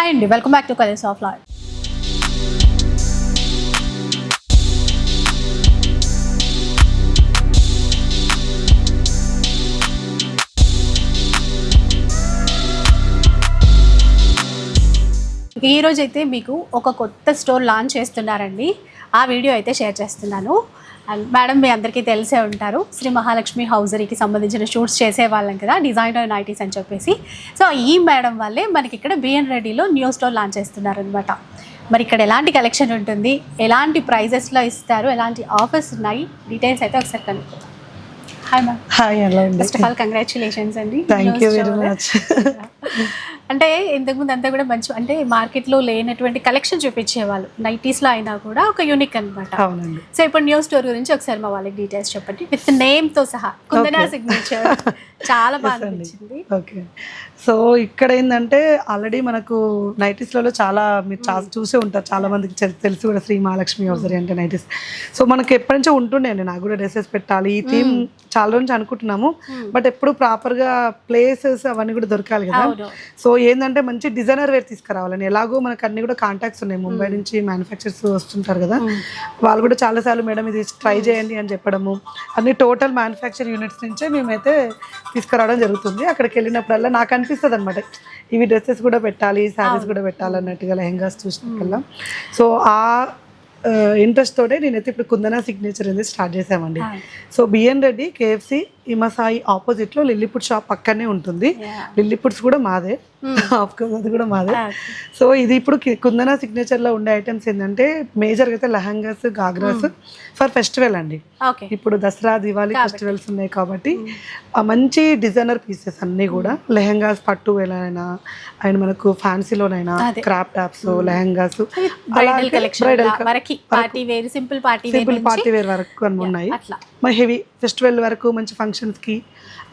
Hi అండి. Welcome back to colours of lad ఈ అయితే మీకు ఒక కొత్త స్టోర్ లాంచ్ చేస్తున్నారండి. ఆ వీడియో అయితే షేర్ చేస్తున్నాను. అండ్ మేడం మీ అందరికీ తెలిసే ఉంటారు. శ్రీ మహాలక్ష్మి హౌజరీకి సంబంధించిన షూట్స్ చేసేవాళ్ళం కదా డిజైనర్ నైటీస్ అని చెప్పేసి. సో ఈ మేడం వల్లే మనకి ఇక్కడ బిఎన్ రెడ్డిలో న్యూ స్టోర్ లాంచ్ చేస్తున్నారు అనమాట మరి ఇక్కడ ఎలాంటి కలెక్షన్ ఉంటుంది ఎలాంటి ప్రైజెస్లో ఇస్తారు ఎలాంటి ఆఫర్స్ ఉన్నాయి డీటెయిల్స్ అయితే ఒకసారి కనుక్కుందాం. Hi ma'am hi first of all congratulations అండి. థ్యాంక్ యూ వెరీ మచ్ అంటే ఇంతకుముందు అంతా కూడా మంచి అంటే మార్కెట్లో లేనటువంటి కలెక్షన్ చూపించేవాళ్ళు. నైటీస్లో అయినా కూడా ఒక యూనిక్ అన్నమాట. అవునండి. సో ఇప్పుడు న్యూ స్టోర్ గురించి ఒకసారి మా వాళ్ళకి డీటెయిల్స్ చెప్పండి. విత్ నేమ్తో సహా కుందనా. సిగ్నేచర్ చాలా బాగా. అనిపించింది. ఓకే. సో ఇక్కడ ఏంటంటే ఆల్రెడీ మనకు నైటీస్లలో చాలా మీరు చాలా చూసే ఉంటారు చాలా మందికి తెల్- తెలుసు కూడా శ్రీ మహాలక్ష్మి హౌసరీ అంటే నైటీస్ సో మనకి ఎప్పటి నుంచో ఉంటుండే నాకు కూడా డ్రెస్సెస్ పెట్టాలి ఈ థీమ్ చాలా రోజు అనుకుంటున్నాము. బట్ ఎప్పుడు ప్రాపర్గా ప్లేసెస్ అవన్నీ కూడా దొరకాలి కదా. సో ఏంటంటే మంచి డిజైనర్ వేర్ తీసుకురావాలని. ఎలాగో మనకు అన్ని కూడా కాంటాక్ట్స్ ఉన్నాయి. ముంబై నుంచి మ్యానుఫ్యాక్చర్స్ వస్తుంటారు కదా. వాళ్ళు కూడా చాలాసార్లు మేడం ఇది ట్రై చేయండి అని చెప్పడము. అన్ని టోటల్ మ్యానుఫ్యాక్చర్ యూనిట్స్ నుంచే మేమైతే తీసుకురావడం జరుగుతుంది. అక్కడికి వెళ్ళినప్పుడల్లా నాకు అనిపిస్తుంది అనమాట ఇవి డ్రెస్సెస్ కూడా పెట్టాలి శారీస్ కూడా పెట్టాలి అన్నట్టుగా లెహంగాస్ చూసినప్పుడల్లా. సో ఆ ఇంట్రెస్ట్ తోటే నేనైతే ఇప్పుడు కుందనా సిగ్నేచర్ అనేది స్టార్ట్ చేసామండి. సో బిఎన్ రెడ్డి కేఎఫ్సి ఇమసాయి ఆపోజిట్లో లిల్లీపుడ్ షాప్ పక్కనే ఉంటుంది. లిల్లీపుడ్స్ కూడా మాదే. ఆఫ్ కోర్స్ అది కూడా మాదే. సో ఇది ఇప్పుడు కుందనా సిగ్నేచర్లో ఉండే ఐటమ్స్ ఏంటంటే మేజర్ అయితే లెహంగాస్ గాగ్రాస్ ఫర్ ఫెస్టివల్ అండి. ఇప్పుడు దసరా దివాళీ ఫెస్టివల్స్ ఉన్నాయి కాబట్టి ఆ మంచి డిజైనర్ పీసెస్ అన్ని కూడా లెహంగాస్ పట్టు అయినా అండ్ మనకు ఫ్యాన్సీలోనైనా. క్రాప్ టాప్స్ లెహంగాస్ బ్రైడల్ వరకి party wear simple party wear simple party wear వరకు అన్ని ఉన్నాయి. మరి హెవీ ఫెస్టివల్ వరకు మంచి ఫంక్షన్స్కి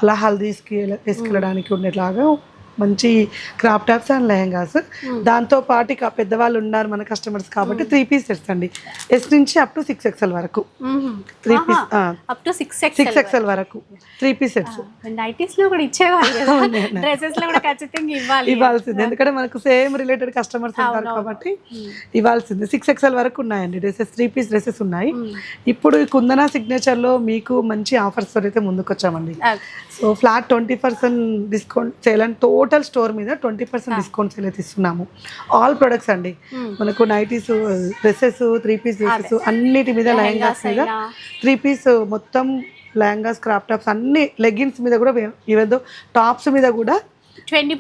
అలా హల్దీస్కి వేసుకెళ్ళడానికి ఉండేలాగా మంచి క్రాప్ టాప్స్ అండ్ లెహంగాస్. దాంతో పాటు ఇక పెద్దవాళ్ళు ఉన్నారు మన కస్టమర్స్ కాబట్టి త్రీ పీస్ సెట్స్ అండి. ఎస్ నుంచి అప్ టు సిక్స్ ఎక్స్ఎల్ వరకు. Three piece up to six six XL వరకు. త్రీ పీస్ సెట్స్ నైటీస్లో కూడా ఇచ్చేవాళ్ళు డ్రెస్సెస్ లో కూడా ఖచ్చితంగా ఇవ్వాలి. ఇవ్వాల్సింది. ఎందుకంటే మనకు సేమ్ రిలేటెడ్ కస్టమర్స్ ఉంటారు కాబట్టి ఇవ్వాల్సింది. సిక్స్ ఎక్స్ఎల్ వరకు ఉన్నాయండి డ్రెస్సెస్ త్రీ పీస్ డ్రెస్సెస్ ఉన్నాయి. ఇప్పుడు కుందనా సిగ్నేచర్లో మీకు మంచి ఆఫర్స్ అయితే ముందుకు వచ్చామండి so flat twenty percent discount sale and total store మీద ట్వంటీ పర్సెంట్ డిస్కౌంట్ సేల్ అయితే ఇస్తున్నాము. ఆల్ ప్రొడక్ట్స్ అండి. మనకు nighties dresses three piece dresses అన్నిటి మీద లెహంగాస్ మీద త్రీ పీస్ మొత్తం లెహంగాస్ క్రాప్ టాప్స్ అన్ని లెగ్గిన్స్ మీద కూడా ఇవేదో టాప్స్ మీద కూడా ట్వంటీ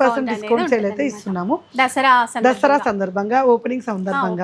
పర్సెంట్ డిస్కౌంట్ సేల్ అయితే ఇస్తున్నాము. దసరా దసరా సందర్భంగా. ఓపెనింగ్ సందర్భంగా.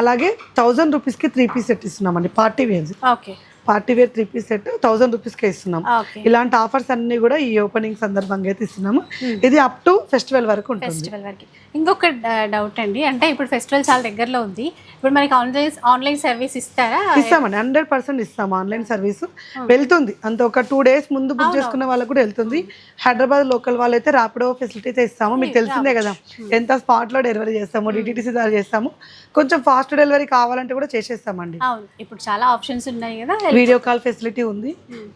అలాగే థౌజండ్ రూపీస్కి త్రీ పీస్ సెట్ ఇస్తున్నామండి party wear okay. Party wear three piece set thousand రూపీస్కే ఇస్తున్నాం. ఇలాంటి ఆఫర్స్ అన్ని కూడా ఈ ఓపెనింగ్ సందర్భంగా అయితే ఇస్తున్నాము. ఇది అప్ టు ఫెస్టివల్ వరకు ఉంటుంది. ఫెస్టివల్ వరకు. ఇంకొక డౌట్ అండి అంటే ఇప్పుడు ఫెస్టివల్ చాలా దగ్గరలో ఉంది. ఇప్పుడు మనకి ఆన్లైన్ ఆన్లైన్ సర్వీస్ ఇస్తారా? ఇస్తామండి హండ్రెడ్ పర్సెంట్ ఇస్తాము ఆన్లైన్ సర్వీస్. వెళ్తుంది. అంత ఒక టూ డేస్ ముందు బుక్ చేసుకున్న వాళ్ళకు కూడా వెళ్తుంది. హైదరాబాద్ లోకల్ వాళ్ళైతే ర్యాపిడో ఫెసిలిటీ అయితే ఇస్తాము. మీకు తెలిసిందే కదా. ఎంత స్పాట్లో డెలివరీ చేస్తాము డిటిటీసీ ద్వారా చేస్తాము. కొంచెం ఫాస్ట్ డెలివరీ కావాలంటే కూడా చేసేస్తామండి. ఇప్పుడు చాలా ఆప్షన్స్ ఉన్నాయి కదా వీడియో కాల్ ఫెసిలిటీ ఉంది.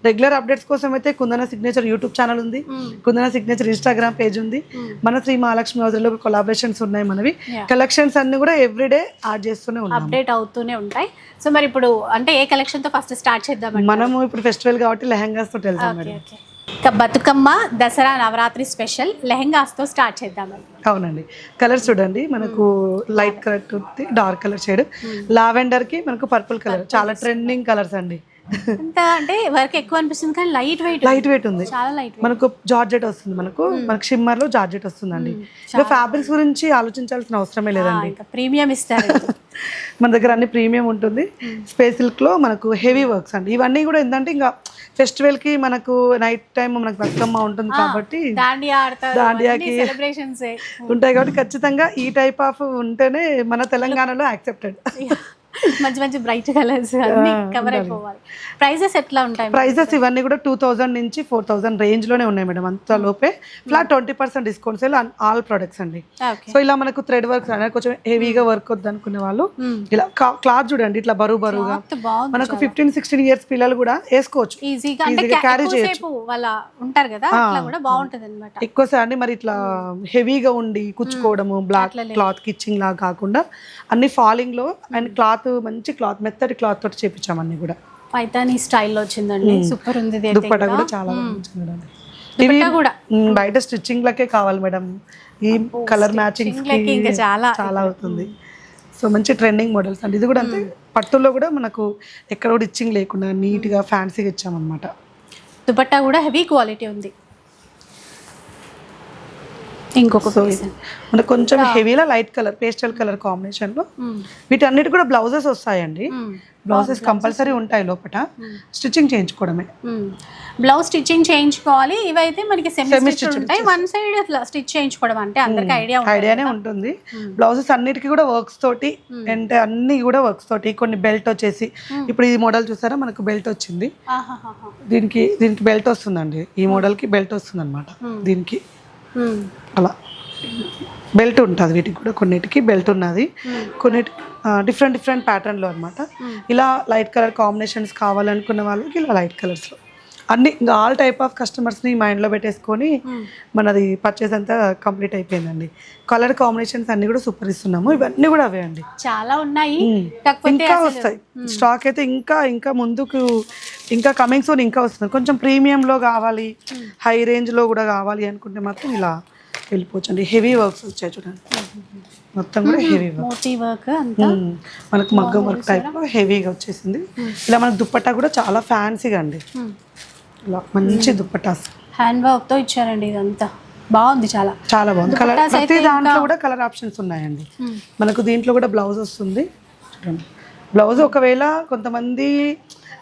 రెగ్యులర్ అప్డేట్స్ కోసం అయితే కుందన సిగ్నేచర్ యూట్యూబ్ ఛానల్ ఉంది. కుందన సిగ్నేచర్ ఇన్స్టాగ్రామ్ పేజ్ ఉంది. మన శ్రీ మహాలక్ష్మి హౌజర్లో కొలాబరేషన్స్ ఉన్నాయి మనవి. కలెక్షన్స్ అన్ని కూడా ఎవ్రీడే యాడ్ చేస్తూనే ఉన్నాం అప్డేట్ అవుతూనే ఉంటాయి. సో మరి ఇప్పుడు అంటే ఏ కలెక్షన్తో ఫస్ట్ స్టార్ట్ చేద్దామండి మనము ఇప్పుడు ఫెస్టివల్ కాబట్టి లెహంగాస్ తోటి వెళ్తాం ఇక బతుకమ్మ దసరా నవరాత్రి స్పెషల్. లెహెంగాస్తో స్టార్ట్ చేద్దామండి అవునండి. కలర్ చూడండి. మనకు light colour dark colour shade. లావెండర్కి మనకు పర్పుల్ కలర్. చాలా ట్రెండింగ్ కలర్స్ అండి. అంటే వర్క్ ఎక్కువ అనిపిస్తుంది కానీ లైట్ వెయిట్ లైట్ వెయిట్ ఉంది. చాలా లైట్ మనకు జార్జెట్ వస్తుంది మనకు. మనకు షిమ్మర్లో జార్జెట్ వస్తుందండి. ఇంకా ఫ్యాబ్రిక్స్ గురించి ఆలోచించాల్సిన అవసరమే లేదండి. ప్రీమియం ఇస్తారు. మన దగ్గర అన్ని ప్రీమియం ఉంటుంది. స్పేస్ సిల్క్లో మనకు హెవీ వర్క్స్ అండి. ఇవన్నీ కూడా ఏంటంటే ఇంకా ఫెస్టివల్కి మనకు నైట్ టైం మనకు బతుకమ్మ ఉంటుంది కాబట్టి దాండియాకి ఉంటాయి కాబట్టి ఖచ్చితంగా ఈ టైప్ ఆఫ్ ఉంటేనే మన తెలంగాణలో యాక్సెప్టెడ్ మంచి మంచి బ్రైట్ కలర్స్ అన్ని కవర్ అయిపోవాలి. ప్రైజెస్ ఎట్లా ఉంటాయి ప్రైజెస్ ఇవన్నీ కూడా టూ థౌజండ్ నుంచి ఫోర్ థౌజండ్ రేంజ్లోనే ఉన్నాయి మేడం అంత లోపే. Flat twenty percent discount sale all products అండి. సో ఇలా మనకు థ్రెడ్ వర్క్ అనేది కొంచెం హెవీగా వర్క్ వద్దు అనుకునే వాళ్ళు ఇలా క్లాత్ చూడండి ఇట్లా బరువు బరువుగా. మనకు ఫిఫ్టీన్ సిక్స్టీన్ ఇయర్స్ పిల్లలు కూడా వేసుకోవచ్చు. ఈజీగా ఎక్కువసేపు వాళ్ళ ఉంటారు కదా బాగుంటది అనమాట ఎక్కువ శాండి మరి ఇట్లా హెవీగా ఉండి కుచ్చుకోవడము బ్లాక్ క్లాత్ కిచ్చింగ్ లాగా కాకుండా అన్ని ఫాలింగ్లో అండ్ క్లాత్ మంచి క్లాత్ మెత్తటి క్లాత్ తోటి చేపించాం అన్ని కూడా. పైతాని స్టైల్లో వచ్చిందండి. సూపర్ ఉంది దుప్పట. కూడా చాలా దుపట్టా కూడా. బయట స్టిచ్చింగ్ లకే కావాలి మేడం. ఈ కలర్ మ్యాచింగ్ ఇంకా చాలా చాలా అవుతుంది. సో మంచి ట్రెండింగ్ మోడల్స్ అండి. ఇది కూడా అంతే పట్టులో కూడా మనకు ఎక్కడ కూడా ఇచ్చింగ్ లేకుండా నీట్గా ఫ్యాన్సీగా ఇచ్చామన్నమాట. దుపట్టా కూడా హెవీ క్వాలిటీ ఉంది. ఇంకొక సో piece. మనకు కొంచెం హెవీలో లైట్ కలర్ పేస్టల్ కలర్ కాంబినేషన్లో మ్మ్. వీటన్నిటి కూడా బ్లౌజెస్ వస్తాయండి. మ్మ్. బ్లౌజెస్ కంపల్సరీ ఉంటాయి లోపల స్టిచ్చింగ్ చేయించుకోవడమే. బ్లౌజ్ స్టిచ్చింగ్ చేయించుకోవాలి. ఇవైతే మనకి సెమీ స్టిచ్ ఉంటాయి. వన్ సైడ్ స్టిచ్ చేయించుకోవడం అంటే అందరికి ఐడియా ఉంటుంది ఐడియానే ఉంటుంది. బ్లౌజెస్ అన్నిటికీ కూడా వర్క్స్ తోటి అంటే అన్ని కూడా వర్క్స్ తోటి కొన్ని బెల్ట్ వచ్చేసి ఇప్పుడు ఈ మోడల్ చూసారా? మనకు బెల్ట్ వచ్చింది. దీనికి దీనికి బెల్ట్ వస్తుందండి. ఈ మోడల్కి బెల్ట్ వస్తుంది అనమాట దీనికి. అలా. బెల్ట్ ఉంటుంది వీటికి కూడా కొన్నిటికి బెల్ట్ ఉన్నది. కొన్నిటి డిఫరెంట్ డిఫరెంట్ ప్యాటర్న్లో అనమాట ఇలా లైట్ కలర్ కాంబినేషన్స్ కావాలనుకున్న వాళ్ళకి ఇలా లైట్ కలర్స్లో అన్ని ఇంకా ఆల్ టైప్ ఆఫ్ కస్టమర్స్ని మైండ్లో పెట్టేసుకొని మనది పర్చేస్ అంతా కంప్లీట్ అయిపోయిందండి. కలర్ కాంబినేషన్స్ అన్ని కూడా సూపర్ ఇస్తున్నాము. ఇవన్నీ కూడా అవే అండి. చాలా ఉన్నాయి. ఇంకా వస్తాయి. స్టాక్ అయితే ఇంకా ఇంకా ముందుకు ఇంకా కమింగ్ సోన్ ఇంకా వస్తుంది. కొంచెం ప్రీమియంలో కావాలి హై రేంజ్లో కూడా కావాలి అనుకుంటే మాత్రం ఇలా వెళ్ళిపోవచ్చు అండి హెవీ వర్క్స్ వచ్చాయి చూడండి. మొత్తం కూడా హెవీ వర్క్ మోతీ వర్క్ మనకు మగ్గం వర్క్ టైప్ హెవీగా వచ్చేసింది. ఇలా మనకు దుప్పట్టా కూడా చాలా ఫ్యాన్సీగా అండి. ఇలా మంచి దుప్పటాస్ హ్యాండ్ వర్క్తో ఇచ్చారండి ఇదంతా. బాగుంది చాలా. చాలా బాగుంది. కలర్ ప్రతి దాంట్లో కూడా కలర్ ఆప్షన్స్ ఉన్నాయండి. మనకు దీంట్లో కూడా బ్లౌజ్ వస్తుంది. చూడండి. బ్లౌజ్ ఒకవేళ కొంతమంది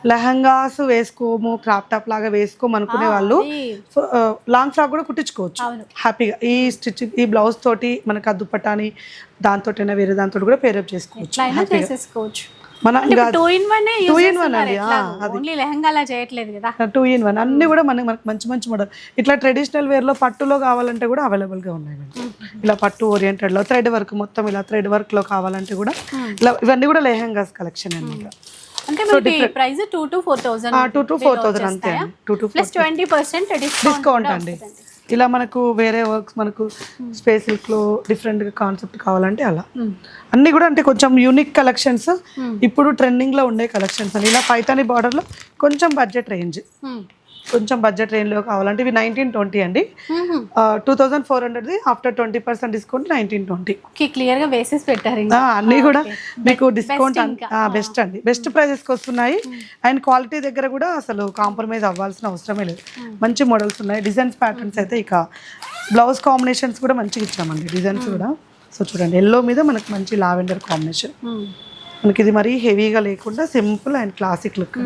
లెహంగాస్ వేసుకోము క్రాప్ టాప్ లాగా వేసుకోము అనుకునే వాళ్ళు. లాంగ్ ఫ్రాక్ కూడా కుట్టించుకోవచ్చు. హ్యాపీగా. ఈ స్టిచ్ ఈ బ్లౌజ్ తోటి మనకు ఆ దుప్పటాని దాంతో వేరే దాంతో కూడా పేరప్ చేసుకోవచ్చు. ఎట్లా అయినా చేసేసుకోవచ్చు. మన అంటే two in one two in one అండి ఓన్లీ లెహంగా అలా చేయట్లేదు కదా? టూ ఇన్ వన్ అన్ని కూడా మనకి మనకు మంచి మంచి మోడల్ ఇట్లా ట్రెడిషనల్ వేర్లో పట్టులో కావాలంటే కూడా అవైలబుల్గా ఉన్నాయి ఇలా పట్టు ఓరియంటెడ్లో థ్రెడ్ వర్క్ మొత్తం ఇలా థ్రెడ్ వర్క్లో కావాలంటే కూడా ఇలా ఇవన్నీ కూడా లెహంగాస్ కలెక్షన్ అన్నమాట. అంటే price two to four thousand two to four thousand అంతే two to plus twenty percent discount discount అండి. ఇలా మనకు వేరే వర్క్స్ మనకు స్పేస్ సిల్క్లో డిఫరెంట్ కాన్సెప్ట్ కావాలంటే అలా. అన్ని కూడా అంటే కొంచెం యూనిక్ కలెక్షన్స్ ఇప్పుడు ట్రెండింగ్లో ఉండే కలెక్షన్స్ అండి. ఇలా పైతాని బార్డర్లో కొంచెం బడ్జెట్ రేంజ్ కొంచెం బడ్జెట్ రేంజ్లో కావాలంటే ఇవి నైన్టీన్ ట్వంటీ అండి. Two thousand four హండ్రెడ్ది after twenty percent discount nineteen twenty క్లియర్గా వేసేసి పెట్టారు అన్నీ కూడా మీకు డిస్కౌంట్ బెస్ట్ అండి. బెస్ట్ ప్రైజెస్కి వస్తున్నాయి. అండ్ క్వాలిటీ దగ్గర కూడా అసలు కాంప్రమైజ్ అవ్వాల్సిన అవసరమే లేదు. మంచి మోడల్స్ ఉన్నాయి. డిజైన్స్ ప్యాటర్న్స్ అయితే ఇక బ్లౌజ్ కాంబినేషన్స్ కూడా మంచిగా ఇచ్చామండి. డిజైన్స్ కూడా. సో చూడండి ఎల్లో మీద మనకు మంచి లావెండర్ కాంబినేషన్ మనకి ఇది మరీ హెవీగా లేకుండా సింపుల్ అండ్ క్లాసిక్ లుక్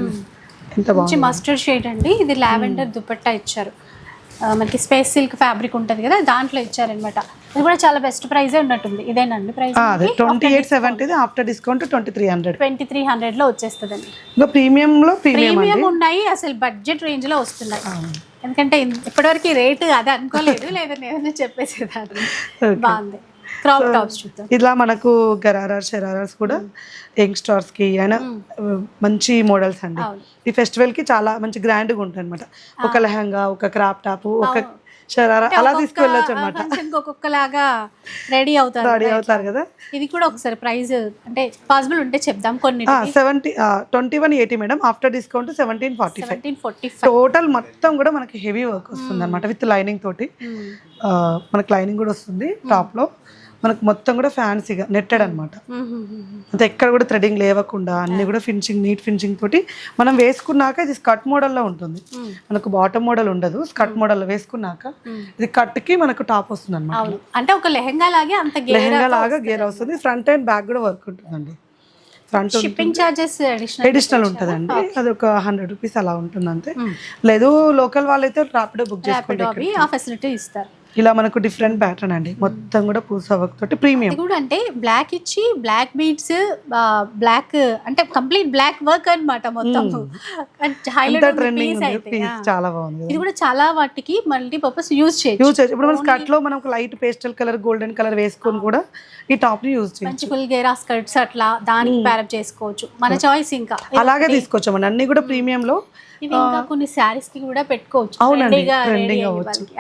మంచి మస్టర్డ్ షేడ్ అండి. ఇది లావెండర్ దుపట్టా ఇచ్చారు. మనకి స్పేస్ సిల్క్ ఫ్యాబ్రిక్ ఉంటుంది కదా దాంట్లో ఇచ్చారనమాట ఇది కూడా చాలా బెస్ట్ ప్రైజే ఉన్నట్టుంది. ఇదేనండి price twenty eight సెవెంటీది after discount twenty three hundred twenty three హండ్రెడ్లో వచ్చేస్తుందండి. ఇంకా ప్రీమియం ప్రీమియం ఉన్నాయి అసలు బడ్జెట్ రేంజ్లో వస్తున్నాయి. ఎందుకంటే ఇప్పటివరకు రేటు అది అనుకోలేదు లేదా నేను చెప్పేసేదాన్ని. బాగుంది. క్రాప్ టాప్స్ చూద్దాం. ఇలా మనకు గరారాస్ షరారాస్ కూడా యంగ్స్టర్స్కి అయినా మంచి మోడల్స్ అండి. ఈ ఫెస్టివల్కి చాలా మంచి గ్రాండ్గా ఉంటుంది అనమాట ఒక లెహంగా ఒక క్రాప్ టాప్ ఒక షరారా అలా తీసుకెళ్ళొచ్చు అనమాట ఒక్కొక్కలాగా రెడీ అవుతారు రెడీ అవుతారు కదా? ఇది కూడా ఒకసారి ప్రైస్ అంటే పాసిబుల్ ఉంటే చెప్దాం కొన్ని seventy twenty one eighty madam. After discount seventeen forty five. Total మొత్తం కూడా మనకి హెవీ వర్క్ వస్తుంది అనమాట విత్ లైనింగ్ తోటి. మనకి లైనింగ్ కూడా వస్తుంది టాప్లో మనకు మొత్తం కూడా ఫ్యాన్సీగా నెట్టెడ్ అనమాట అంతే ఎక్కడ కూడా థ్రెడింగ్ లేవకుండా అన్ని కూడా ఫినిషింగ్ నీట్ ఫినిషింగ్ తోటి మనం వేసుకున్నాక ఇది స్కర్ట్ మోడల్లో ఉంటుంది. మనకు బాటమ్ మోడల్ ఉండదు స్కర్ట్ మోడల్ వేసుకున్నాక ఇది కట్కి మనకు టాప్ వస్తుంది అనమాట అంటే ఒక లెహంగా లాగే అంత లెహంగా లాగా గేర్ వస్తుంది. ఫ్రంట్ అండ్ బ్యాక్ కూడా వర్క్ ఉంటుందండి. ఫ్రంట్ షిప్పింగ్ చార్జెస్ అడిషనల్ ఉంటుందండి. అది ఒక హండ్రెడ్ రూపీస్ అలా ఉంటుంది అంతే లేదు లోకల్ వాళ్ళైతే రాపిడో బుక్ చేసుకుంటే ఆ ఫెసిలిటీ ఇస్తారు. ఇలా మనకు డిఫరెంట్ ప్యాటర్న్ అండి. మొత్తం కూడా పూసా వర్క్ తోటి ప్రీమియం కూడా అంటే బ్లాక్ ఇచ్చి బ్లాక్ బీడ్స్ బ్లాక్ అంటే కంప్లీట్ బ్లాక్ వర్క్ అన్నమాట మొత్తం. ఆ. చాలా బాగుంది ఇది కూడా చాలా వాటికి మల్టీ పర్పస్ యూజ్ చేయొచ్చు. యూజ్ చేయొచ్చు. ఇప్పుడు మనం స్కర్ట్లో మనం light pastel colour golden colour వేసుకొని కూడా ఈ టాప్ని యూజ్ చేయొచ్చు. గేరా స్కర్ట్స్ అట్లా దానికి ప్యారప్ చేసుకోవచ్చు. మన చాయిస్ ఇంకా. అలాగే తీసుకొచ్చామండి అన్ని కూడా ప్రీమియం లో ఇవి ఇంకా కొన్ని శారీస్కి కూడా పెట్టుకోవచ్చు. అవునండి,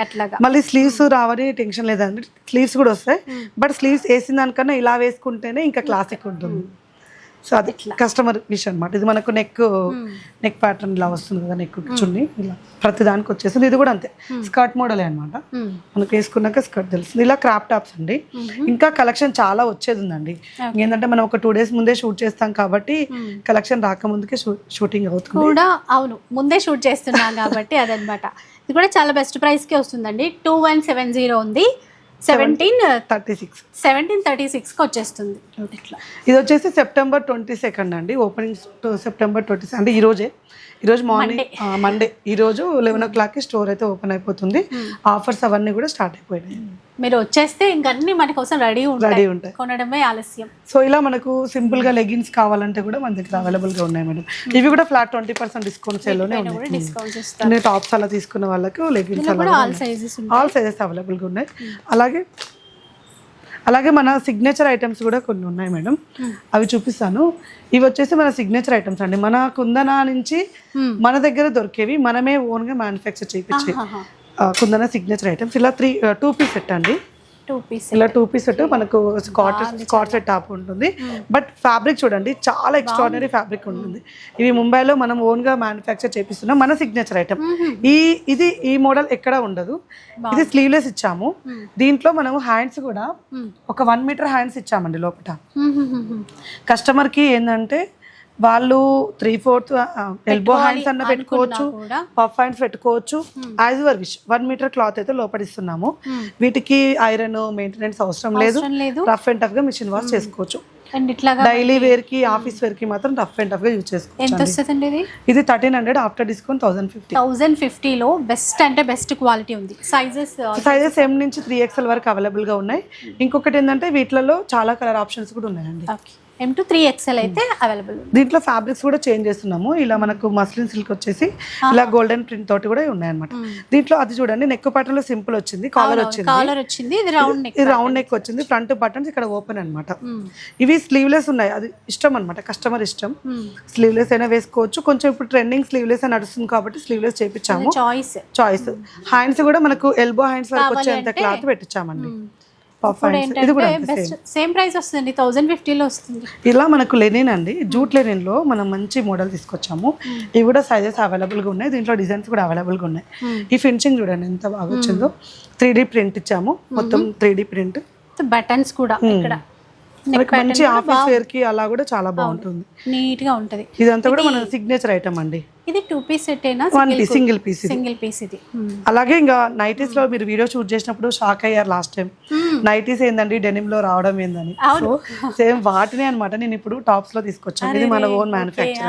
అట్లాగా. మళ్ళీ స్లీవ్స్ రావని టెన్షన్ లేదండి. స్లీవ్స్ కూడా వస్తాయి. బట్ స్లీవ్స్ వేసిన దానికన్నా ఇలా వేసుకుంటేనే ఇంకా క్లాసిక్ ఉంటుంది. సో అది కస్టమర్ విషయం అనమాట ఇది మనకు నెక్ నెక్ ప్యాటర్న్ ఇలా వస్తుంది కదా నెక్ చున్ని. ఇలా ప్రతి దానికి వచ్చేసింది ఇది కూడా అంతే. స్కర్ట్ మోడలే అనమాట Hmm. మనకు వేసుకున్నాక స్కర్ట్ తెలుస్తుంది. ఇలా క్రాప్ టాప్స్ అండి. ఇంకా కలెక్షన్ చాలా వచ్చేది ఉందండి ఏంటంటే మనం ఒక టూ డేస్ ముందే షూట్ చేస్తాం కాబట్టి కలెక్షన్ రాకముందుకే షూటింగ్ అవుతుంది. కూడా అవును. ముందే షూట్ చేస్తున్నాం కాబట్టి అదనమాట. ఇది కూడా చాలా బెస్ట్ ప్రైస్కి వస్తుందండి. టూ వన్ సెవెన్ జీరో ఉంది. Seventeen thirty six. Seventeen thirty సిక్స్కి వచ్చేస్తుంది. ఇట్లా. ఇది వచ్చేసి సెప్టెంబర్ ట్వంటీ సెకండ్ అండి. ఓపెనింగ్ సెప్టెంబర్ ట్వంటీ అంటే ఈ రోజే. ఈరోజు మార్నింగ్ మండే ఈరోజు లెవెన్ ఓ క్లాక్కి స్టోర్ అయితే ఓపెన్ అయిపోతుంది. ఆఫర్స్ అవన్నీ కూడా స్టార్ట్ అయిపోయినాయి. మీరు వచ్చేస్తే ఇంక అన్ని మన కోసం రెడీ ఉంటాయి. రెడీ ఉంటాయి. కొనడమే ఆలస్యం. సో ఇలా మనకు సింపుల్గా లెగిన్స్ కావాలంటే కూడా మన దగ్గర అవైలబుల్గా ఉన్నాయి మేడం ఇవి కూడా ఫ్లాట్ ట్వంటీ పర్సెంట్ డిస్కౌంట్ సేల్లోనే కూడా ఉన్నాయి టాప్స్ అలా తీసుకున్న వాళ్ళకు లెగిన్స్ ఆల్ సైజెస్ సైజెస్ అవైలబుల్గా ఉన్నాయి. అలాగే అలాగే మన సిగ్నేచర్ ఐటమ్స్ కూడా కొన్ని ఉన్నాయి మేడం అవి చూపిస్తాను. ఇవి వచ్చేసి మన సిగ్నేచర్ ఐటమ్స్ అండి. మన కుందన నుంచి మన దగ్గర దొరికేవి మనమే ఓన్గా మ్యానుఫ్యాక్చర్ చేయించే కుందన సిగ్నేచర్ ఐటమ్స్ ఇలా త్రీ టూ పీస్ సెట్ అండి. ఇలా టూ పీస్ సెట్ మనకు స్కాట్ సెట్ టాప్ ఉంటుంది. బట్ ఫ్యాబ్రిక్ చూడండి చాలా ఎక్స్ట్రాడినరీ ఫ్యాబ్రిక్ ఉంటుంది. ఇవి ముంబైలో మనం ఓన్గా మ్యానుఫ్యాక్చర్ చేపిస్తున్నాం మన సిగ్నేచర్ ఐటమ్ ఈ ఇది ఈ మోడల్ ఎక్కడ ఉండదు. ఇది స్లీవ్లెస్ ఇచ్చాము. దీంట్లో మనము హ్యాండ్స్ కూడా ఒక వన్ మీటర్ హ్యాండ్స్ ఇచ్చామండి లోపల కస్టమర్కి ఏంటంటే వాళ్ళు త్రీ ఫోర్త్ ఎల్బో హ్యాండ్స్ అన్న పెట్టుకోవచ్చు పఫ్ హ్యాండ్స్ పెట్టుకోవచ్చు. As your wish one metre cloth అయితే లోపడిస్తున్నాము. వీటికి ఐరన్ మెయింటెనెన్స్ అవసరం లేదు. రఫ్ అండ్ టఫ్గా మిషన్ వాష్ చేసుకోవచ్చు. అండ్ ఇట్లాగా డైలీ వేర్కి ఆఫీస్ వేర్కి మాత్రం రఫ్ అండ్ టఫ్గా యూజ్ చేసుకోవచ్చు ఇది? Thirteen hundred after discount thousand fifty thousand ఫిఫ్టీలో బెస్ట్ అంటే బెస్ట్ క్వాలిటీ ఉంది. సైజెస్ సైజెస్ ఎం నుంచి త్రీ ఎక్స్ఎల్ వరకు అవైలబుల్గా ఉన్నాయి. ఇంకొకటి ఏంటంటే వీటిలలో చాలా కలర్ ఆప్షన్స్ కూడా ఉన్నాయండి. Okay M to three XL అయితే అవైలబుల్ దీంట్లో ఫ్యాబ్రిక్స్ కూడా చేంజ్ చేస్తున్నాము. ఇలా మనకు మస్లిన్ సిల్క్ వచ్చేసి ఇలా గోల్డెన్ ప్రింట్ తోటి కూడా ఉన్నాయన్నమాట. దీంట్లో అది చూడండి నెక్ పాటర్న్లో సింపుల్ వచ్చింది కాలర్ వచ్చింది. కాలర్ వచ్చింది ఇది రౌండ్ నెక్ ఇది రౌండ్ నెక్ వచ్చింది ఫ్రంట్ బటన్స్ ఇక్కడ ఓపెన్ అన్నమాట. ఇవి స్లీవ్లెస్ ఉన్నాయి అది ఇష్టం అనమాట కస్టమర్ ఇష్టం. స్లీవ్లెస్ అయినా వేసుకోవచ్చు కొంచెం ఇప్పుడు ట్రెండింగ్ స్లీవ్లెస్ అని నడుస్తుంది కాబట్టి స్లీవ్లెస్ చేపించాము చాయిస్ చాయిస్ హ్యాండ్స్ కూడా మనకు ఎల్బో హ్యాండ్స్ వరకు వచ్చేంత క్లాత్ పెట్టించామండి పఫ్ హ్యాండ్స్ ఇది కూడా ఏంటంటే బెస్ట్ సేమ్ ప్రైస్ వస్తుంది థౌజండ్ ఫిఫ్టీలో వస్తుంది. ఇలా మనకు లెనిన్ అండి జూట్ లెనిన్లో మనం మంచి మోడల్ తీసుకొచ్చాము. ఇవి కూడా సైజెస్ అవైలబుల్గా ఉన్నాయి దీంట్లో డిజైన్స్ కూడా అవైలబుల్గా ఉన్నాయి. ఈ ఫినిషింగ్ చూడండి ఎంత బాగా వచ్చిందో. త్రీ ప్రింట్ ఇచ్చాము మొత్తం త్రీ ప్రింట్ బటన్స్ కూడా ఇక్కడ. మంచి ఆఫీస్ వేర్కి అలా కూడా చాలా బాగుంటుంది. నీట్గా ఉంటది. ఇదంతా కూడా మన సిగ్నేచర్ ఐటమ్ అండి. ఇది టూ పీస్ సెట్ అయినా one piece single piece single piece ఇది. అలాగే ఇంకా నైటీస్లో మీరు వీడియో షూట్ చేసినప్పుడు షాక్ అయ్యారు లాస్ట్ టైం నైటీస్ ఏందండి? డెనిమ్లో రావడం ఏందని. సో సేమ్ వాటినే అన్నమాట. నేను ఇప్పుడు టాప్స్లో తీసుకొచ్చాను. ఇది మన ఓన్ మ్యానుఫ్యాక్చర్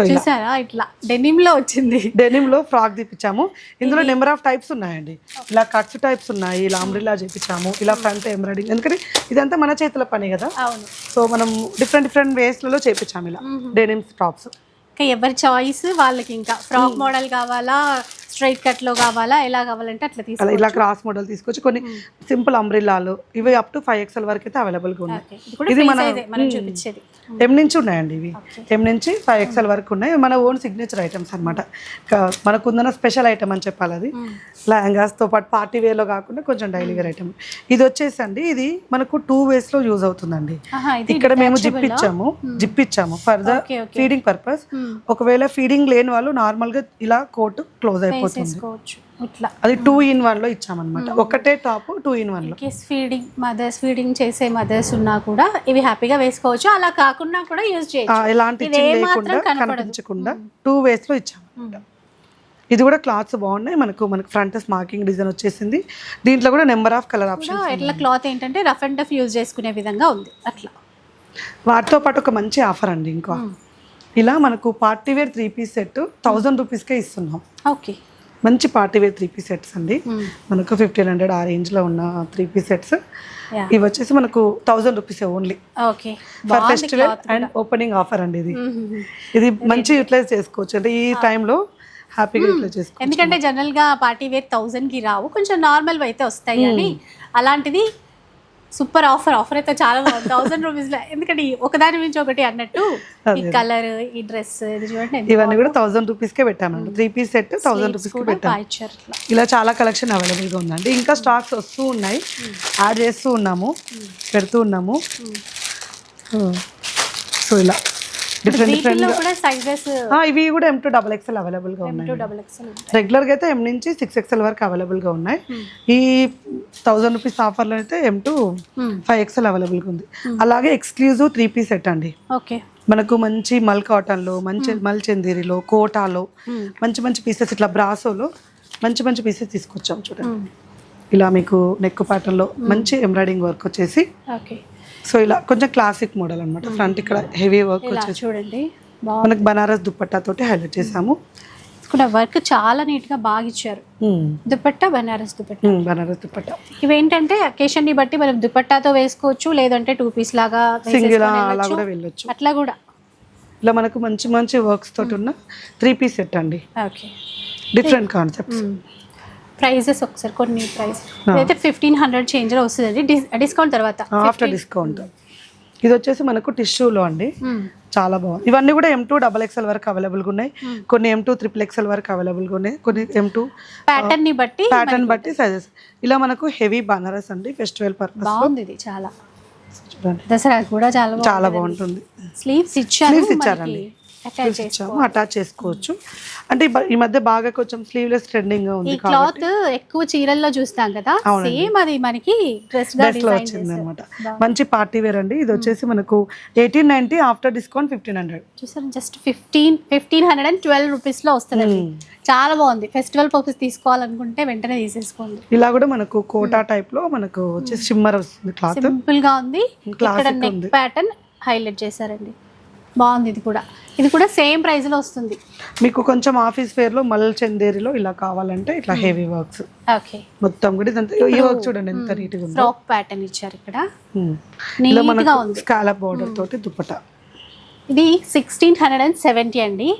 చూసారా? ఇట్లా డెనిమ్లో వచ్చింది. డెనిమ్లో ఫ్రాక్ తీపిచ్చాము. ఇందులో నెంబర్ ఆఫ్ టైప్స్ ఉన్నాయండి. ఇలా కట్స్ టైప్స్ ఉన్నాయి ఇలా అంబ్రిలా చేపించాము ఇలా ఫ్రంట్ ఎంబ్రాయిడింగ్ ఎందుకంటే ఇదంతా మన చేతుల పని కదా. అవును. సో మనం డిఫరెంట్ డిఫరెంట్ వేస్లలో చేపించాము ఇలా. Denims tops. ఇంకా ఎవరి చాయిస్ వాళ్ళకి ఇంకా. ఫ్రాక్ మోడల్ కావాలా? స్ట్రైట్ కట్లో కావాలా? ఎలా కావాలంటే అట్లా తీసుకో అలా ఇలా క్రాస్ మోడల్ తీసుకొచ్చి. కొన్ని సింపుల్ అంబ్రిల్లాలు ఇవి అప్ టు ఫైవ్ ఎక్స్ఎల్ వరకు అయితే అవైలబుల్గా ఉన్నాయి. ఇది ఫ్రీ మనం చూపించేది. ఎం నుంచి ఉన్నాయండి ఇవి. ఎం నుంచి ఫైవ్ ఎక్స్ఎల్ వరకు ఉన్నాయి. మన ఓన్ సిగ్నేచర్ ఐటమ్స్ అనమాట మనకుందన్న స్పెషల్ ఐటమ్ అని చెప్పాలి అది లెహంగాస్తో పాటు పార్టీ వేర్లో కాకుండా కొంచెం డైలీ వేర్ ఐటమ్ ఇది వచ్చేసండి. ఇది మనకు టూ వేస్లో యూజ్ అవుతుందండి. ఇక్కడ మేము జిప్ ఇచ్చాము జిప్ ఇచ్చాము further okay okay. Feeding purpose ఒకవేళ ఫీడింగ్ లేని వాళ్ళు నార్మల్గా ఇలా కోట్ క్లోజ్ అయిపోతుంది. వేసుకోవచ్చు ఇట్లా. అది టూ ఇన్ వన్లో ఇచ్చామన్నమాట ఒకటే టాప్ టూ ఇన్ వన్లో కేస్ ఫీడింగ్ మదర్స్ ఫీడింగ్ చేసే మదర్స్ ఉన్నా కూడా ఇవి హ్యాపీగా వేసుకోవచ్చు. అలా కాకుండా కూడా యూజ్ చేయొచ్చు. ఎలాంటి లేకుండా. కనిపించకుండా టూ వేస్లో ఇచ్చాము ఇది కూడా క్లాత్స్ బాగున్నాయి. మనకు మనకు ఫ్రంట్ మార్కింగ్ డిజైన్ వచ్చేసింది. దీంట్లో కూడా నెంబర్ ఆఫ్ కలర్ ఆప్షన్ ఇట్లా క్లాత్ ఏంటంటే రఫ్ అండ్ టఫ్ యూజ్ చేసుకునే విధంగా ఉంది. అట్లా. వాటితో పాటు ఒక మంచి ఆఫర్ అండి ఇంకా. ఇలా మనకు party wear three piece set thousand రూపీస్కే ఇస్తున్నాం. ఓకే. మంచి party wear three piece sets అండి. మనకు ఫిఫ్టీన్ హండ్రెడ్ ఆ రేంజ్లో ఉన్న త్రీ పీస్ సెట్స్. ఇవి వచ్చేసి మనకు thousand rupees only. Okay for festival and opening offer అండి ఇది. ఇది మంచి యూటిలైజ్ చేసుకోవచ్చు. అంటే ఈ టైంలో హ్యాపీగా యూటిలైజ్ చేసుకోవచ్చు. ఎందుకంటే జనరల్గా పార్టీ వేర్ థౌజండ్కి రావు. కొంచెం నార్మల్ అయితే వస్తాయి కానీ అలాంటిది సూపర్ ఆఫర్ ఆఫర్ అయితే చాలా బాగుంది. థౌసండ్ రూపీస్లో. ఎందుకంటే ఒకదాని మించి ఒకటి అన్నట్టు ఈ కలర్ ఈ డ్రెస్ ఇది చూడండి ఇవన్నీ కూడా థౌసండ్ రూపీస్కే పెట్టామండి త్రీ పీస్ సెట్ థౌసండ్ రూపీస్కి కూడా పెట్టాం బాగా ఇచ్చారు ఇట్లా ఇలా చాలా కలెక్షన్ అవైలబుల్గా ఉందండి. ఇంకా స్టాక్స్ వస్తూ ఉన్నాయి. యాడ్ చేస్తూ ఉన్నాము. పెడుతూ ఉన్నాము. సో ఇలా. డిఫరెంట్ సైజెస్ ఇవి కూడా ఎం టూ డబల్ ఎక్స్ఎల్ అవైలబుల్గా ఉన్నాయి. రెగ్యులర్గా అయితే ఎం నుంచి సిక్స్ ఎక్స్ఎల్ వరకు అవైలబుల్గా ఉన్నాయి. ఈ థౌజండ్ రూపీస్ ఆఫర్లో అయితే ఎం టు ఫైవ్ ఎక్స్ఎల్ అవైలబుల్గా ఉంది. అలాగే ఎక్స్క్లూజివ్ త్రీ పీస్ సెట్ అండి. ఓకే మనకు మంచి మల్ కాటన్లో మంచి మల్ చందేరిలో కోటాలో మంచి మంచి పీసెస్ ఇట్లా బ్రాసోలో మంచి మంచి పీసెస్ తీసుకొచ్చాం చూడండి. ఇలా మీకు నెక్ ప్యాటర్న్లో మంచి ఎంబ్రాయిడింగ్ వర్క్ వచ్చేసి ఓకే సో ఇలా కొంచెం క్లాసిక్ మోడల్ అన్నమాట. ఫ్రంట్ ఇక్కడ హెవీ వర్క్ వచ్చేసి చూడండి. మనకు బనారస్ దుప్పట్టా తోటి హైలైట్ చేసాము కూడా వర్క్ చాలా నీట్గా బాగా ఇచ్చారు. దుపట్టా బనారస్ దుపట్టా? బనారస్ దుప్పట్టా ఇవేంటంటే అకేషన్ని బట్టి మనం దుపట్టాతో వేసుకోవచ్చు లేదంటే టూ పీస్ లాగా సింగిల్ అలా. కూడా వెళ్ళొచ్చు. అట్లా కూడా. ఇలా మనకు మంచి మంచి వర్క్స్ తోటి ఉన్న త్రీ పీస్ సెట్ అండి. ఓకే. డిఫరెంట్ కాన్సెప్ట్స్ ప్రైజెస్ ఒకసారి కొన్ని ప్రైస్. ఇదైతే ఫిఫ్టీన్ హండ్రెడ్ చేంజ్లో వస్తుంది. డిస్కౌంట్ తర్వాత. ఆఫ్టర్ డిస్కౌంట్ ఇది వచ్చేసి మనకు టిష్యూలో అండి. మ్మ్. చాలా బాగుంది. ఇవన్నీ కూడా ఎం టూ డబల్ ఎక్స్ఎల్ వరకు అవైలబుల్గా ఉన్నాయి కొన్ని ఎం టూ త్రిపుల్ ఎక్స్ఎల్ వరకు అవైలబుల్గా ఉన్నాయి కొన్ని ఎం టూ ప్యాటర్న్ని బట్టి ప్యాటర్న్ బట్టి సైజెస్ ఇలా మనకు హెవీ బనారస్ అండి ఫెస్టివల్ పర్పస్ బాగుంది ఇది చాలా. చూడండి. దసరా కూడా చాలా చాలా బాగుంటుంది. స్లీవ్స్ ఇచ్చారు Sleeves ఇచ్చారండి. అటాచ్ ఇచ్చాము అటాచ్ చేసుకోవచ్చు. అంటే ఈ మధ్య బాగా కొంచెం స్లీవ్లెస్ ట్రెండింగ్గా ఉంది క్లాత్ ఎక్కువ చీరల్లో చూస్తాం కదా సేమ్ అది మనకి డ్రెస్లో వచ్చింది అనమాట మంచి పార్టీ వేర్ అండి. ఇది వచ్చేసి మనకు eighteen ninety after discount fifteen hundred చూసారు just fifteen fifteen hundred and twelve రూపీస్లో వస్తుందండి. చాలా బాగుంది. ఫెస్టివల్ పర్పస్ తీసుకోవాలనుకుంటే వెంటనే తీసేసుకోండి. ఇలా కూడా మనకు కోటా టైప్లో మనకు వచ్చేసి షిమ్మర్ వస్తుంది క్లాత్ సింపుల్గా ఉంది. ఇక్కడ నెక్. ప్యాటర్న్ హైలైట్ చేశారండి. బాగుంది ఇది కూడా. ఇది కూడా సేమ్ ప్రైస్లో వస్తుంది. మీకు కొంచెం ఆఫీస్ వేర్లో మల్ చందేరిలో ఇలా కావాలంటే ఇట్లా హెవీ వర్క్స్ ఓకే మొత్తం కూడా ఇదంతా ఈ వర్క్ చూడండి ఎంత నీట్గా ఉంది. ఫ్రాక్ ప్యాటర్న్ ఇచ్చారు ఇక్కడ. Hmm. ఇలా నీట్గా మనకు ఉంది స్కాలప్ బోర్డర్ తోటి దుప్పట. ఇది సిక్స్టీన్ హండ్రెడ్ అండ్ సెవెంటీ అండి.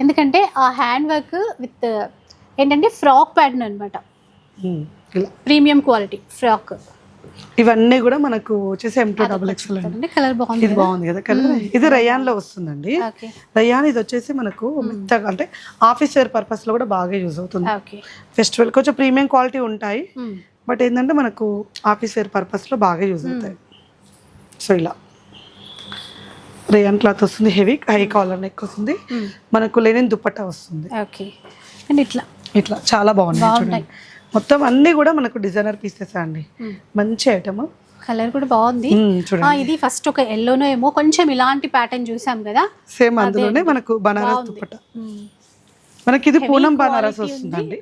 ఎందుకంటే ఆ హ్యాండ్ వర్క్ విత్ ఏంటంటే ఫ్రాక్ ప్యాటర్న్ అనమాట Hmm. ప్రీమియం క్వాలిటీ ఫ్రాక్ ఇవన్నీ కూడా మనకు వచ్చేసి ఎం టూ డబుల్ ఎక్స్ఎల్ అండి. కలర్ బాగుంది ఇది బాగుంది కదా? కలర్ ఇది రయాన్లో వస్తుందండి రయాన్ ఇది వచ్చేసి మనకు మెత్తగా అంటే ఆఫీస్ వేర్ పర్పస్లో కూడా బాగా యూజ్ అవుతుంది. ఫెస్టివల్ కొంచెం ప్రీమియం క్వాలిటీ ఉంటాయి. బట్ ఏంటంటే మనకు ఆఫీస్ వేర్ పర్పస్లో బాగా యూజ్ అవుతాయి. సో ఇలా. రేయన్ క్లాత్ వస్తుంది హెవీ హై కాలర్ నెక్ వస్తుంది. మనకు లెనిన్ దుప్పట్టా వస్తుంది. ఓకే. అండ్ ఇట్లా? ఇట్లా. చాలా. చూడండి. మొత్తం అన్నీ కూడా మనకు డిజైనర్ పీసెస్ అండి. మంచి ఐటమ్ కలర్ కూడా బాగుంది. ఇది ఫస్ట్ ఒక ఎల్లోనో ఏమో కొంచెం ఇలాంటి ప్యాటర్న్ చూసాం కదా. సేమ్ అందులోనే మనకు బనారస్ దుప్పట్టా మనకి ఇది పూనం బనారస్ వస్తుందండి.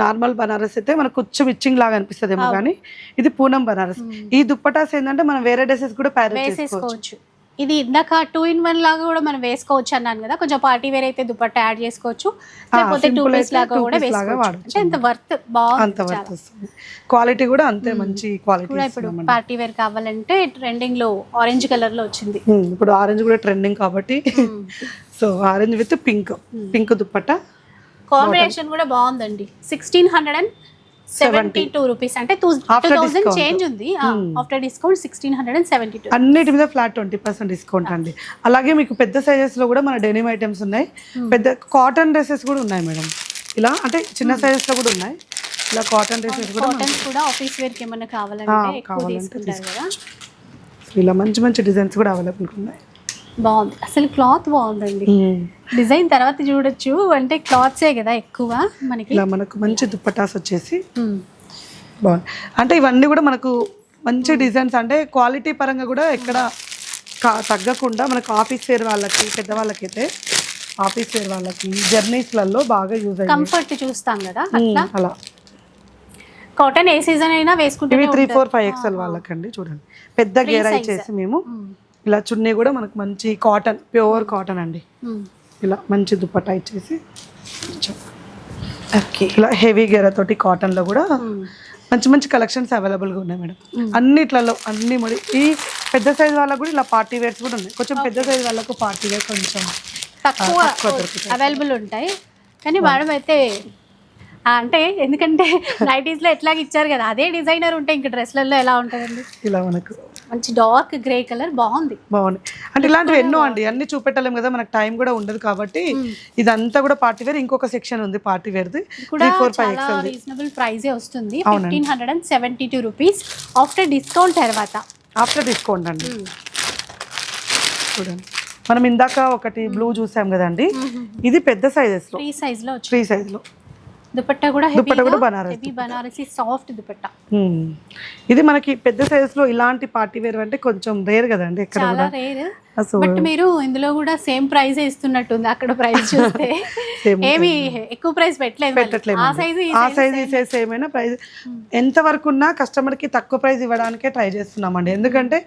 నార్మల్ బనారస్ అయితే మనకు కొంచెం ఇచ్చింగ్ లాగా అనిపిస్తుందేమో కానీ ఇది పూనం బనారస్. ఈ దుప్పటాస్ ఏంటంటే మనం వేరే డ్రెస్సెస్ కూడా ప్యారేజ్ చేసుకోవచ్చు. ఇది ఇందాక టూ ఇన్ వన్ లాగా కూడా మనం వేసుకోవచ్చు అన్నాను కదా. కొంచెం పార్టీ వేర్ అయితే దుపట్టా యాడ్ చేసుకోవచ్చు. లేకపోతే టూ పీస్ లాగా కూడా వేసుకోవచ్చు. అంటే వర్త్ బాగుంది అంత వర్త్ వస్తుంది. క్వాలిటీ కూడా అంతే మంచి క్వాలిటీ కూడా ఇప్పుడు పార్టీ వేర్ కావాలంటే ట్రెండింగ్లో ఆరెంజ్ కలర్లో వచ్చింది. ఇప్పుడు ఆరెంజ్ కూడా ట్రెండింగ్ కాబట్టి. So orange with pink pink dupatta combination కూడా బాగుందండి. Sixteen hundred and seventy two rupees అంటే టూ థౌసండ్. చేంజ్ ఉంది. After discount sixteen hundred and seventy two అన్నిటి మీద ఫ్లాట్ ట్వంటీ పర్సెంట్ డిస్కౌంట్ అండి. అలాగే మీకు పెద్ద సైజెస్లో కూడా మన డెనిమ్ ఐటమ్స్ ఉన్నాయి. పెద్ద కాటన్ డ్రెస్సెస్ కూడా ఉన్నాయి మేడం. ఇలా అంటే చిన్న సైజెస్లో కూడా ఉన్నాయి. ఇలా కాటన్ డ్రెస్సెస్ కూడా కాటన్స్ కూడా ఆఫీస్ వేర్కి ఏమన్నా కావాలంటే కావాలంటే ఇలా మంచి మంచి డిజైన్స్ కూడా అవైలబుల్ ఉన్నాయి. బాగుంది. అసలు క్లాత్ బాగుందండి. డిజైన్ తర్వాత చూడొచ్చు. అంటే క్లాత్సే కదా ఎక్కువ మనకి. ఇలా మనకు మంచి దుప్పటాస్ వచ్చేసి. బాగుంది. అంటే ఇవన్నీ కూడా మనకు మంచి డిజైన్స్. అంటే క్వాలిటీ పరంగా కూడా ఎక్కడ తగ్గకుండా మనకు ఆఫీస్ వేర్ వాళ్ళకి పెద్దవాళ్ళకైతే ఆఫీస్ వేర్ వాళ్ళకి జర్నీస్లలో బాగా యూజ్ కంఫర్ట్ చూస్తాం కదా అలా. కాటన్ ఏ సీజన్ అయినా వేసుకుంటే త్రీ ఫోర్ ఫైవ్ ఎక్స్ఎల్ వాళ్ళకండి చూడండి. పెద్ద గేర్ ఇచ్చేసి మేము. ఇలా చున్నీ కూడా మనకు మంచి కాటన్ ప్యూర్ కాటన్ అండి. ఇలా మంచి దుప్పట్టా ఇచ్చేసి ఇచ్చాం. ఓకే. ఇలా హెవీ గెర తోటి కాటన్లో కూడా మంచి మంచి కలెక్షన్స్ అవైలబుల్గా ఉన్నాయి మేడం. అన్నిట్లలో అన్ని మరి ఈ పెద్ద సైజ్ వాళ్ళకు కూడా ఇలా పార్టీ వేర్స్ కూడా ఉన్నాయి. కొంచెం పెద్ద సైజ్ వాళ్ళకు పార్టీ వేర్ కొంచెం తక్కువ అవైలబుల్ ఉంటాయి. కానీ మేడం అయితే అంటే ఎందుకంటే నైటీస్లో ఎట్లాగ ఇచ్చారు కదా అదే డిజైనర్ ఉంటే ఇంక డ్రెస్లలో ఎలా ఉంటుందండి? ఇలా మనకు. మంచి డార్క్ గ్రే కలర్ బాగుంది. బాగున్నాయి అంటే ఇలాంటివి ఎన్నో అండి అన్ని చూపెట్టలేం కదా మనకు టైం కూడా ఉండదు కాబట్టి ఇదంతా కూడా పార్టీ వేర్ ఇంకొక సెక్షన్ ఉంది పార్టీ వేర్ది కూడా త్రీ చాలా రీజనబుల్ ప్రైజే వస్తుంది fifteen hundred and seventy two rupees after discount తర్వాత. ఆఫ్టర్ డిస్కౌంట్ అండి. చూడండి. మనం ఇందాక ఒకటి బ్లూ చూసాం కదండి ఇది పెద్ద సైజెస్లో. ఫ్రీ సైజ్లో వచ్చి త్రీ సైజ్లో. దుపట్టా కూడా దుపట్టా కూడా బనారస్ హెవీ బనారసి సాఫ్ట్ దుపట్టా. ఇది మనకి పెద్ద సైజ్లో ఇలాంటి పార్టీ వేర్ అంటే కొంచెం రేర్ కదండి చాలా రేర్ బట్ మీరు ఇందులో కూడా సేమ్ ప్రైస్ ఇస్తున్నట్టుంది అక్కడ ప్రైస్ చూస్తే. ఏమి ఎక్కువ ప్రైస్ పెట్టలేదు మళ్ళీ. పెట్టట్లేము ఆ సైజు ఆ సైజ్ ఈ సైజ్ ఏమైనా ప్రైస్ ఎంత వరకు ఉన్నా కస్టమర్కి తక్కువ ప్రైస్ ఇవ్వడానికే ట్రై చేస్తున్నామండి. ఎందుకంటే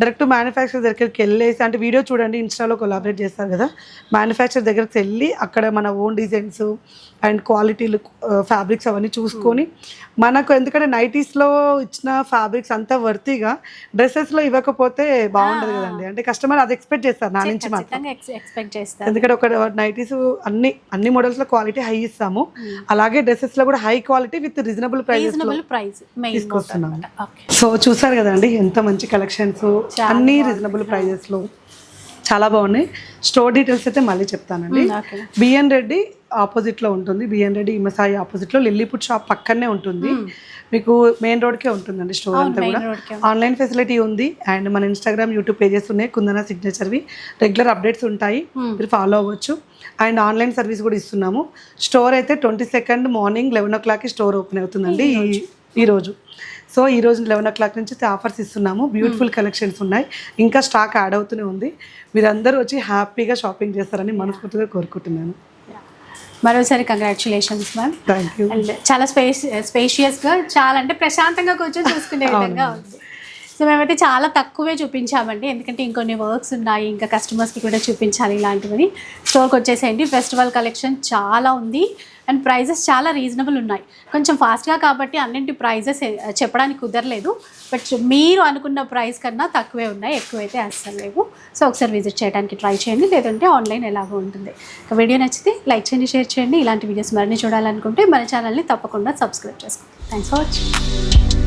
డైరెక్ట్ మ్యానుఫ్యాక్చర్ దగ్గరికి వెళ్ళేసి అంటే వీడియో చూడండి ఇన్స్టాలో కొలాబరేట్ చేస్తారు కదా. మ్యానుఫ్యాక్చర్ దగ్గరికి వెళ్ళి అక్కడ మన ఓన్ డిజైన్స్ అండ్ క్వాలిటీలు ఫ్యాబ్రిక్స్ అవన్నీ చూసుకొని మనకు ఎందుకంటే నైటీస్లో ఇచ్చిన ఫ్యాబ్రిక్స్ అంతా వర్తీగా డ్రెస్సెస్లో ఇవ్వకపోతే బాగుండదు కదండి. అంటే కస్టమర్ అది ఎక్స్పెక్ట్ చేస్తారు నా నుంచి మాత్రం. ఎక్స్పెక్ట్ చేస్తారు. ఎందుకంటే ఒక నైటీస్ అన్ని అన్ని మోడల్స్లో క్వాలిటీ హై ఇస్తాము. అలాగే డ్రెస్సెస్లో కూడా high quality with reasonable price తీసుకొస్తున్నాము. Okay so చూసారు కదండి ఎంత మంచి కలెక్షన్స్ అన్ని రీజనబుల్ ప్రైజెస్లో. చాలా బాగున్నాయి. స్టోర్ డీటెయిల్స్ అయితే మళ్ళీ చెప్తానండి. బిఎన్ రెడ్డి ఆపోజిట్లో ఉంటుంది. బిఎన్ రెడ్డి ఇమసాయి ఆపోజిట్లో లిల్లీపుట్ షాప్ పక్కనే ఉంటుంది. మీకు మెయిన్ రోడ్ కే ఉంటుందండి స్టోర్ అంతా కూడా. ఆన్లైన్ ఫెసిలిటీ ఉంది. అండ్ మన ఇన్స్టాగ్రామ్ యూట్యూబ్ పేజెస్ ఉన్నాయి. కుందన సిగ్నేచర్వి రెగ్యులర్ అప్డేట్స్ ఉంటాయి. మీరు ఫాలో అవ్వచ్చు. అండ్ ఆన్లైన్ సర్వీస్ కూడా ఇస్తున్నాము. స్టోర్ అయితే ట్వంటీ సెకండ్ మార్నింగ్ లెవెన్ ఓ క్లాక్కి స్టోర్ ఓపెన్ అవుతుందండి ఈ- ఈ రోజు. సో ఈ రోజు లెవెన్ ఓ క్లాక్ నుంచి ఆఫర్స్ ఇస్తున్నాము. బ్యూటిఫుల్ కలెక్షన్స్ ఉన్నాయి. ఇంకా స్టాక్ యాడ్ అవుతూనే ఉంది. మీరందరూ వచ్చి హ్యాపీగా షాపింగ్ చేస్తారని మనస్ఫూర్తిగా కోరుకుంటున్నాను. మరోసారి కంగ్రాచులేషన్స్ మ్యామ్ థ్యాంక్ యూ చాలా స్పేస్ స్పేషియస్గా చాలా అంటే ప్రశాంతంగా కూర్చొని చూసుకునే విధంగా ఉంది. సో మేమైతే చాలా తక్కువే చూపించామండి. ఎందుకంటే ఇంకొన్ని వర్క్స్ ఉన్నాయి. ఇంకా కస్టమర్స్కి కూడా చూపించాలి ఇలాంటివని. స్టోర్కి వచ్చేసేయండి ఫెస్టివల్ కలెక్షన్ చాలా ఉంది. అండ్ ప్రైజెస్ చాలా రీజనబుల్ ఉన్నాయి. కొంచెం ఫాస్ట్గా కాబట్టి అన్నింటి ప్రైజెస్ చెప్పడానికి కుదరలేదు. బట్ మీరు అనుకున్న ప్రైస్ కన్నా తక్కువే ఉన్నాయి. ఎక్కువైతే అస్సలు లేవు. సో ఒకసారి విజిట్ చేయడానికి ట్రై చేయండి. లేదంటే ఆన్లైన్ ఎలాగో ఉంటుంది. వీడియో నచ్చితే లైక్ చేయండి షేర్ చేయండి. ఇలాంటి వీడియోస్ మరిన్ని చూడాలనుకుంటే మన ఛానల్ని తప్పకుండా సబ్స్క్రైబ్ చేసుకోండి. Thanks for watching